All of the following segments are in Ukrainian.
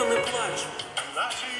Голубко, не плач.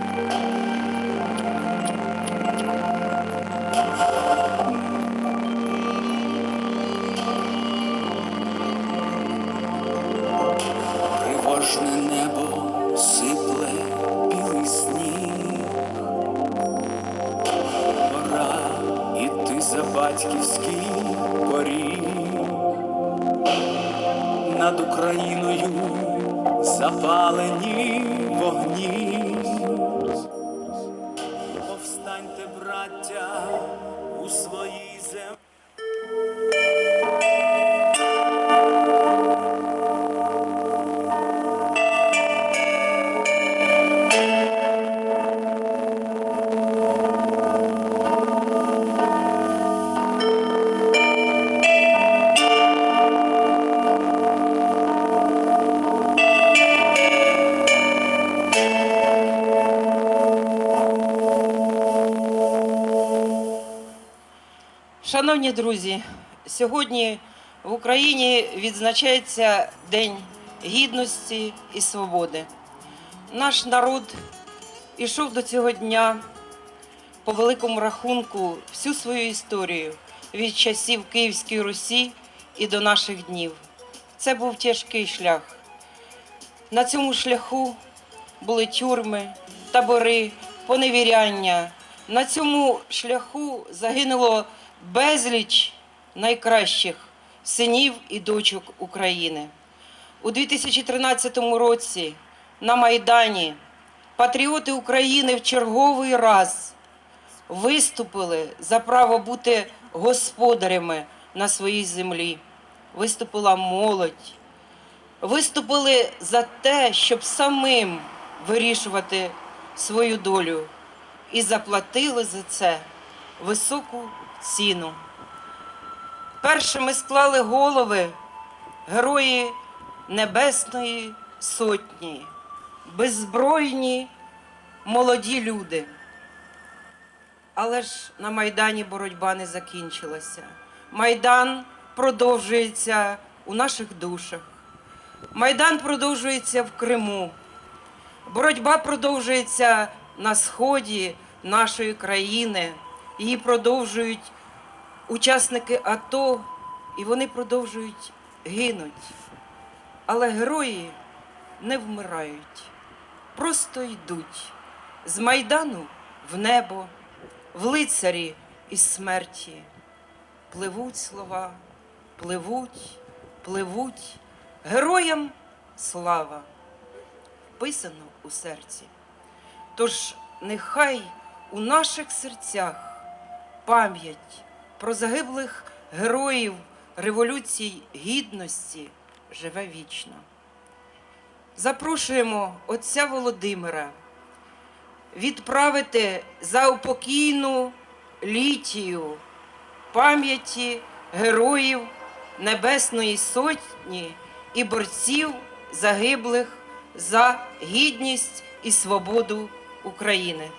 Тривожне небо сипле білий сніг. Пора іти за батьківський поріг. Над Україною запалені вогні. Шановні друзі, сьогодні в Україні відзначається День Гідності і Свободи. Наш народ ішов до цього дня по великому рахунку всю свою історію від часів Київської Русі і до наших днів. Це був тяжкий шлях. На цьому шляху були тюрми, табори, поневіряння. На цьому шляху загинуло безліч найкращих синів і дочок України. У 2013 році на Майдані патріоти України в черговий раз виступили за право бути господарями на своїй землі. Виступила молодь, виступили за те, щоб самим вирішувати свою долю, і заплатили за це високу ціну. Першими склали голови герої Небесної Сотні, беззбройні молоді люди. Але ж на Майдані боротьба не закінчилася. Майдан продовжується у наших душах. Майдан продовжується в Криму. Боротьба продовжується на сході нашої країни. Її продовжують учасники АТО, і вони продовжують гинуть. Але герої не вмирають, просто йдуть з майдану в небо, в лицарі із смерті. Пливуть слова, пливуть, пливуть, героям слава, вписано у серці. Тож нехай у наших серцях пам'ять про загиблих героїв Революції Гідності живе вічно. Запрошуємо отця Володимира відправити за упокійну літію пам'яті героїв Небесної Сотні і борців, загиблих за гідність і свободу України.